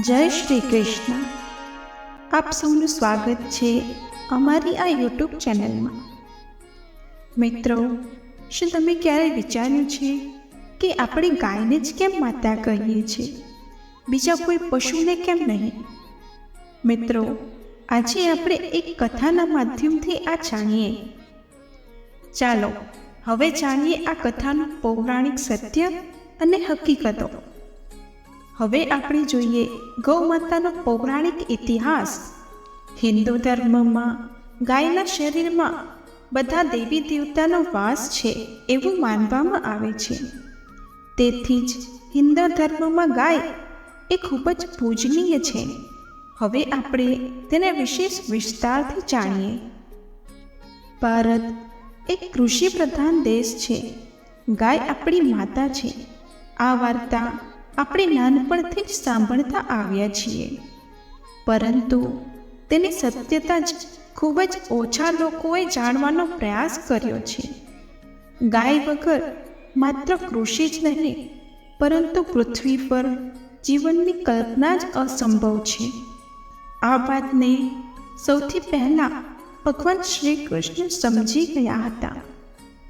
જય શ્રી કૃષ્ણ. આપ સૌનું સ્વાગત છે અમારી આ યુટ્યુબ ચેનલમાં. મિત્રો, શું તમે ક્યારેય વિચાર્યું છે કે આપણે ગાયને જ કેમ માતા કહીએ છીએ? બીજા કોઈ પશુને કેમ નહીં? મિત્રો, આજે આપણે એક કથાના માધ્યમથી આ જાણીએ. ચાલો, હવે જાણીએ આ કથાનું પૌરાણિક સત્ય અને હકીકતો. હવે આપણે જોઈએ ગૌ માતાનો પૌરાણિક ઇતિહાસ. હિન્દુ ધર્મમાં, ગાયના શરીરમાં બધા દેવી દેવતાનો વાસ છે એવું માનવામાં આવે છે. તેથી જ હિન્દુ ધર્મમાં ગાય એ ખૂબ જ પૂજનીય છે. હવે આપણે તેને વિશેષ વિસ્તારથી જાણીએ. ભારત એક કૃષિ પ્રધાન દેશ છે. ગાય આપણી માતા છે. આ વાર્તા આપણે નાનપણથી જ સાંભળતા આવ્યા છીએ. પરંતુ તેની સત્યતા જ ખૂબ જ ઓછા લોકોએ જાણવાનો પ્રયાસ કર્યો છે. ગાય વગર માત્ર કૃષિ જ નહીં, પરંતુ પૃથ્વી પર જીવનની કલ્પના જ અસંભવ છે. આ વાતને સૌથી પહેલાં ભગવાન શ્રી કૃષ્ણ સમજી ગયા હતા.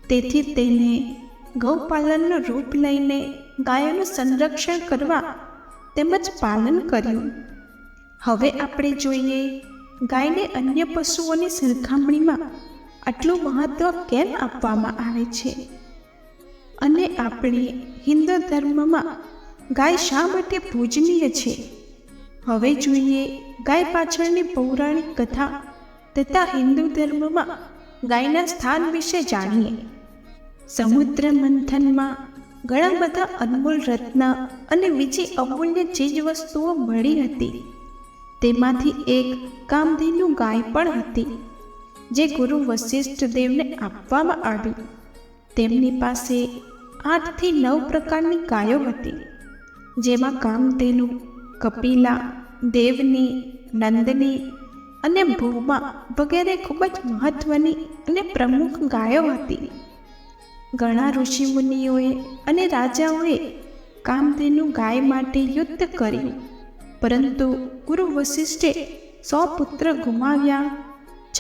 તેથી તેને ગૌપાલનનું રૂપ લઈને ગાયોનું સંરક્ષણ કરવા તેમજ પાલન કર્યું. હવે આપણે જોઈએ ગાયને અન્ય પશુઓની સરખામણીમાં આટલું મહત્ત્વ કેમ આપવામાં આવે છે? અને આપણે હિન્દુ ધર્મમાં ગાય શા માટે પૂજનીય છે? હવે જોઈએ ગાય પાછળની પૌરાણિક કથા તથા હિન્દુ ધર્મમાં ગાયના સ્થાન વિશે જાણીએ. સમુદ્ર મંથનમાં ઘણા બધા અનમોલ રત્ન અને બીજી અમૂલ્ય ચીજ વસ્તુઓ મળી હતી. તેમાંથી એક કામધેનુ ગાય પણ હતી, જે ગુરુ વશિષ્ઠ દેવને આપવામાં આવી. તેમની પાસે આઠથી નવ પ્રકારની ગાયો હતી, જેમાં કામધેનુ, કપિલા, દેવની, નંદની અને ભૂમા વગેરે ખૂબ જ મહત્વની અને પ્રમુખ ગાયો હતી. ઘણા ઋષિમુનિઓએ અને રાજાઓએ કામધેનુ ગાય માટે યુદ્ધ કર્યું. પરંતુ ગુરુ વશિષ્ઠે સો પુત્ર ગુમાવ્યા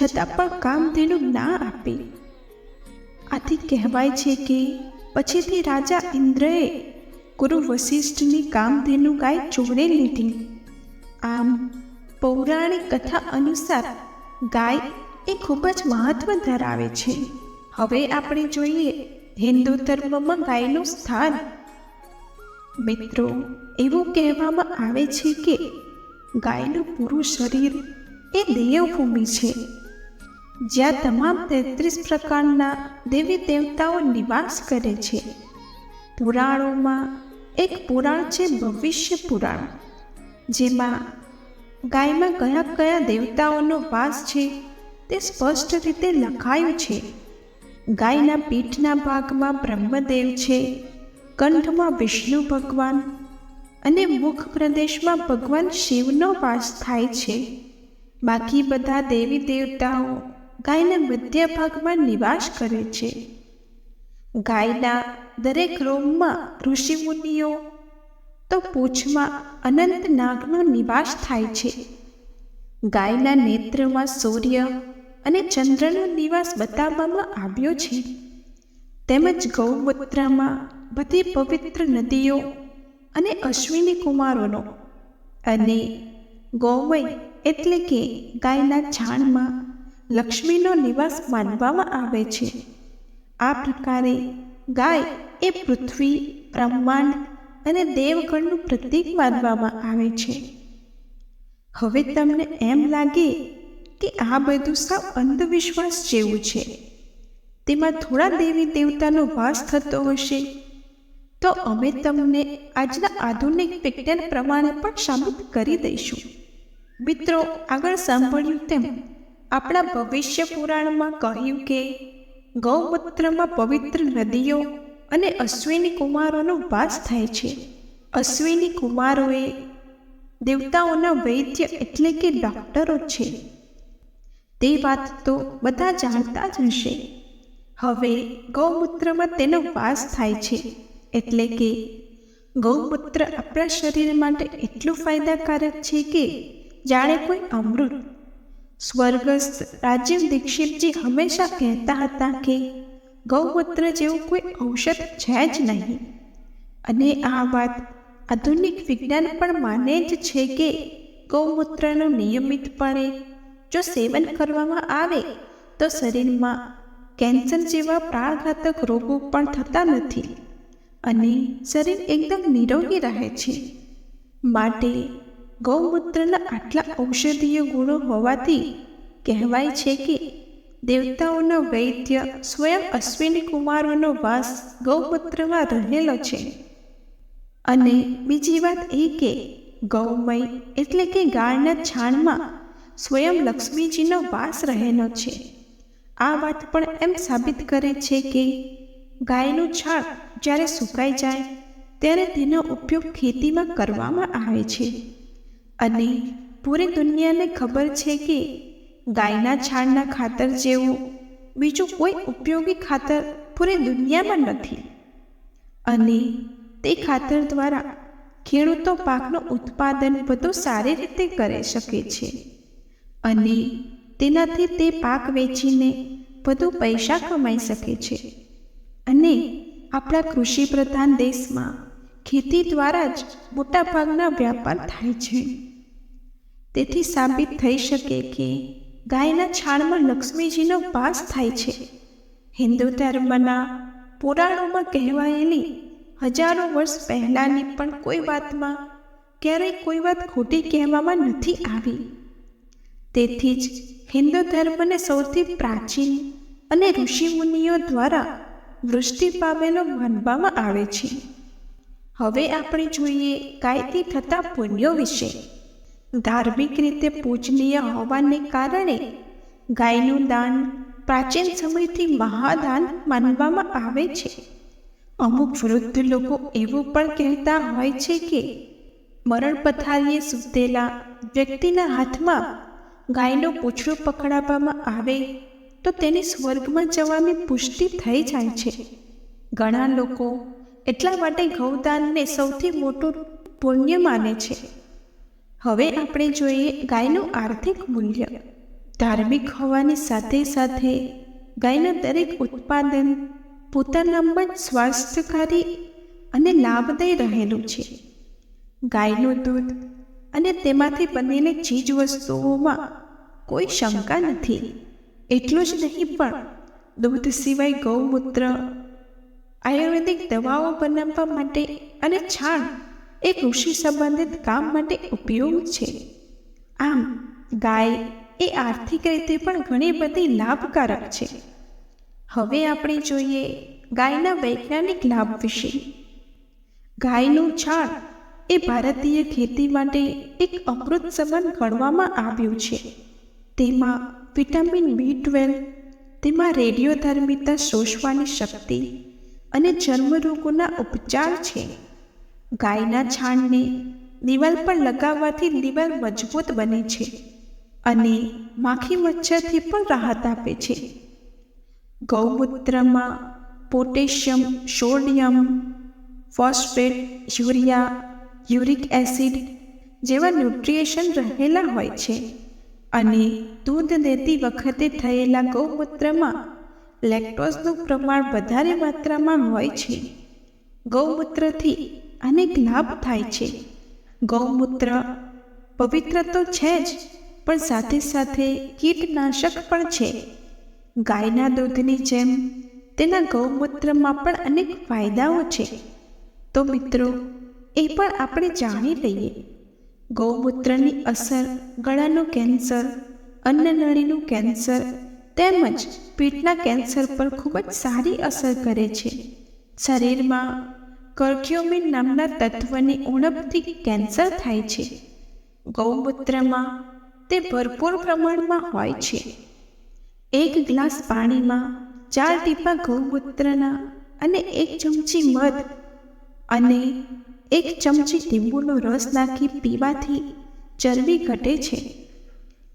છતાં પણ કામધેનુ ના આપી. આથી કહેવાય છે કે પછીથી રાજા ઇન્દ્રએ ગુરુ વશિષ્ઠની કામધેનુ ગાય ચોરી લીધી. આમ પૌરાણિક કથા અનુસાર ગાય એ ખૂબ જ મહત્વ ધરાવે છે. હવે આપણે જોઈએ હિન્દુ ધર્મમાં ગાયનું સ્થાન. મિત્રો, એવું કહેવામાં આવે છે કે ગાયનું પૂરું શરીર એ દેવભૂમિ છે. જ્યાં તમામ તેત્રીસ પ્રકારના દેવી દેવતાઓ નિવાસ કરે છે. પુરાણોમાં એક પુરાણ છે ભવિષ્ય પુરાણ, જેમાં ગાયમાં કયા કયા દેવતાઓનો વાસ છે તે સ્પષ્ટ રીતે લખાયું છે. ગાયના પીઠના ભાગમાં બ્રહ્મદેવ છે, કંઠમાં વિષ્ણુ ભગવાન અને મુખ પ્રદેશમાં ભગવાન શિવનો વાસ થાય છે. બાકી બધા દેવી દેવતાઓ ગાયના મધ્ય ભાગમાં નિવાસ કરે છે. ગાયના દરેક રોમમાં ઋષિમુનિઓ તો પૂંછમાં અનંત નાગનો નિવાસ થાય છે. ગાયના નેત્રમાં સૂર્ય અને ચંદ્રનો નિવાસ બતાવવામાં આવ્યો છે. તેમજ ગૌમૂત્રમાં બધી પવિત્ર નદીઓ અને અશ્વિની કુમારોનો. અને ગૌમય એટલે કે ગાયના છાણમાં લક્ષ્મીનો નિવાસ માનવામાં આવે છે. આ પ્રકારે ગાય એ પૃથ્વી, બ્રહ્માંડ અને દેવગણનું પ્રતીક માનવામાં આવે છે. હવે તમને એમ લાગે કે આ બધું સાવ અંધવિશ્વાસ જેવું છે. તેમાં થોડા દેવી દેવતાનો વાસ થતો હશે. તો અમે તમને આજના આધુનિક વિજ્ઞાન પ્રમાણે પણ સાબિત કરી દઈશું. મિત્રો, આગળ સાંભળ્યું તેમ, આપણા ભવિષ્ય પુરાણમાં કહ્યું કે, ગૌમૂત્રમાં પવિત્ર નદીઓ અને અશ્વિની કુમારોનો વાસ થાય છે. અશ્વિની કુમારોએ દેવતાઓના વૈદ્ય એટલે કે ડૉક્ટરો છે. તે વાત તો બધા જાણતા જ હશે. હવે ગૌમૂત્રમાં તેનો વાસ થાય છે, એટલે કે ગૌમૂત્ર આપણા શરીર માટે એટલું ફાયદાકારક છે કે જાણે કોઈ અમૃત. સ્વર્ગસ્થ રાજીવ દીક્ષિતજી હંમેશા કહેતા હતા કે ગૌમૂત્ર જેવું કોઈ ઔષધ છે જ નહીં. અને આ વાત આધુનિક વિજ્ઞાન પણ માને જ છે કે ગૌમૂત્રનું નિયમિતપણે જો સેવન કરવામાં આવે, તો શરીરમાં કેન્સર જેવા પ્રાણઘાતક રોગો પણ થતા નથી અને શરીર એકદમ નિરોગી રહે છે. માટે ગૌમૂત્રના આટલા ઔષધીય ગુણો હોવાથી કહેવાય છે કે દેવતાઓનો વૈદ્ય સ્વયં અશ્વિની કુમારોનો વાસ ગૌમૂત્રમાં રહેલો છે. અને બીજી વાત એ કે ગૌમય એટલે કે ગાયના છાણમાં સ્વયં લક્ષ્મીજીનો વાસ રહેલો છે. આ વાત પણ એમ સાબિત કરે છે કે ગાયનું છાણ જ્યારે સુકાઈ જાય, ત્યારે તેનો ઉપયોગ ખેતીમાં કરવામાં આવે છે. અને પૂરી દુનિયાને ખબર છે કે ગાયના છાણના ખાતર જેવું બીજું કોઈ ઉપયોગી ખાતર પૂરી દુનિયામાં નથી. અને તે ખાતર દ્વારા ખેડૂતો પાકનું ઉત્પાદન વધુ સારી રીતે કરી શકે છે. અને તેનાથી તે પાક વેચીને વધુ પૈસા કમાઈ શકે છે. અને આપણા કૃષિ પ્રધાન દેશમાં ખેતી દ્વારા જ મોટાભાગના વ્યાપાર થાય છે. તેથી સાબિત થઈ શકે કે ગાયના છાણમાં લક્ષ્મીજીનો વાસ થાય છે. હિન્દુ ધર્મના પુરાણોમાં કહેવાયેલી હજારો વર્ષ પહેલાંની પણ કોઈ વાતમાં ક્યારેય કોઈ વાત ખોટી કહેવામાં નથી આવી. તેથી જ હિન્દુ ધર્મને સૌથી પ્રાચીન અને ઋષિમુનિઓ દ્વારા વૃષ્ટિ પામેલો માનવામાં આવે છે. હવે આપણે જોઈએ ગાયથી થતા પુણ્યો વિશે. ધાર્મિક રીતે પૂજનીય હોવાને કારણે ગાયનું દાન પ્રાચીન સમયથી મહાદાન માનવામાં આવે છે. અમુક વૃદ્ધ લોકો એવું પણ કહેતા હોય છે કે મરણ પથારીએ સૂતેલા વ્યક્તિના હાથમાં ગાયનું પૂછડું પકડાવવામાં આવે, તો તેને સ્વર્ગમાં જવાની પુષ્ટિ થઈ જાય છે. ઘણા લોકો એટલા માટે ગૌદાનને સૌથી મોટું પુણ્ય માને છે. હવે આપણે જોઈએ ગાયનું આર્થિક મૂલ્ય. ધાર્મિક હોવાની સાથે સાથે ગાયનું દરેક ઉત્પાદન પોતાનામાં સ્વાસ્થ્યકારી અને લાભદાયી રહેલું છે. ગાયનું દૂધ અને તેમાંથી બનેલી ચીજ વસ્તુઓમાં કોઈ શંકા નથી. એટલું જ નહીં પણ દૂધ સિવાય ગૌમૂત્ર, આયુર્વેદિક દવાઓ બનાવવા માટે અને છાણ એ કૃષિ સંબંધિત કામ માટે ઉપયોગ છે. આમ, ગાય એ આર્થિક રીતે પણ ઘણી બધી લાભકારક છે. હવે આપણે જોઈએ ગાયના વૈજ્ઞાનિક લાભ વિશે. ગાયનું છાણ એ ભારતીય ખેતી માટે એક અમૃત સમાન ગણવામાં આવ્યું છે. તેમાં વિટામિન બી ટ્વેલ્વ, તેમાં રેડિયોધર્મિતા શોષવાની શક્તિ અને ચર્મરોગોના ઉપચાર છે. ગાયના છાણને દિવાલ પર લગાવવાથી દિવાલ મજબૂત બને છે અને માખી મચ્છરથી પણ રાહત આપે છે. ગૌમૂત્રમાં potassium, sodium, phosphate, urea uric acid જેવા ન્યુટ્રિએશન રહેલા હોય છે અને દૂધ દેતી વખતે થયેલા ગૌમૂત્રમાં લેક્ટોઝનું પ્રમાણ વધારે માત્રામાં હોય છે. ગૌમૂત્રથી અનેક લાભ થાય છે. ગૌમૂત્ર પવિત્ર તો છે જ, પણ સાથે સાથે કીટનાશક પણ છે. ગાયના દૂધની જેમ તેના ગૌમૂત્રમાં પણ અનેક ફાયદાઓ છે. તો મિત્રો એ પણ આપણે જાણી લઈએ. ગૌમૂત્રની અસર, ગળાનું કેન્સર, અન્નનળીનું કેન્સર તેમજ પેટના કેન્સર પર ખૂબ જ સારી અસર કરે છે. શરીરમાં કર્ક્યુમિન નામના તત્વની ઉણપથી કેન્સર થાય છે. ગૌમૂત્રમાં તે ભરપૂર પ્રમાણમાં હોય છે. એક ગ્લાસ પાણીમાં ચાર ટીપા ગૌમૂત્રના અને એક ચમચી મધ અને એક ચમચી લીંબુનો રસ નાખી પીવાથી ચરબી ઘટે છે.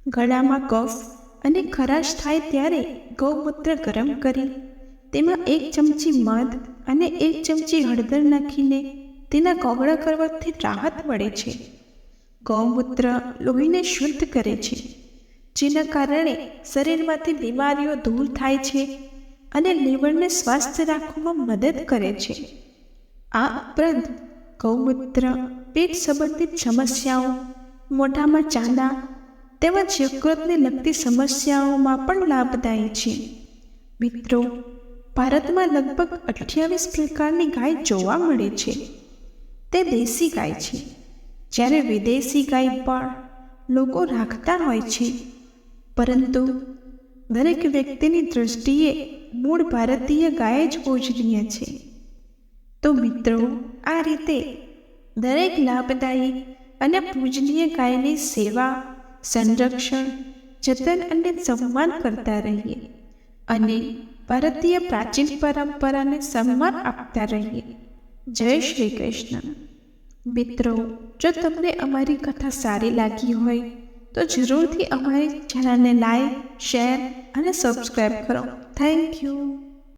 ગળામાં કફ અને ખરાશ થાય ત્યારે ગૌમૂત્ર ગરમ કરી, તેમાં એક ચમચી મધ અને એક ચમચી હળદર નાખીને તેના કોગળા કરવાથી રાહત મળે છે. ગૌમૂત્ર લોહીને શુદ્ધ કરે છે, જેના કારણે શરીરમાંથી બીમારીઓ દૂર થાય છે અને લીવરને સ્વસ્થ રાખવામાં મદદ કરે છે. આ ઉપરાંત ગૌમૂત્ર, પેટ સંબંધિત સમસ્યાઓ, મોઢામાં ચાંદા તેમજ યકૃતને લગતી સમસ્યાઓમાં પણ લાભદાયી છે. મિત્રો, ભારતમાં લગભગ અઠ્યાવીસ પ્રકારની ગાય જોવા મળે છે. તે દેશી ગાય છે. જ્યારે વિદેશી ગાય પણ લોકો રાખતા હોય છે. પરંતુ દરેક વ્યક્તિની દૃષ્ટિએ મૂળ ભારતીય ગાય જ પૂજનીય છે. તો મિત્રો આ રીતે દરેક લાભદાયી અને પૂજનીય ગાયની સેવા, સંરક્ષણ, જતન અને સન્માન કરતા રહીએ અને ભારતીય પ્રાચીન પરંપરાને સન્માન આપતા રહીએ. જય શ્રી કૃષ્ણ. મિત્રો, જો તમને અમારી કથા સારી લાગી હોય, તો જરૂરથી અમારી ચેનલને લાઈક, શેર અને સબસ્ક્રાઈબ કરો. Thank you.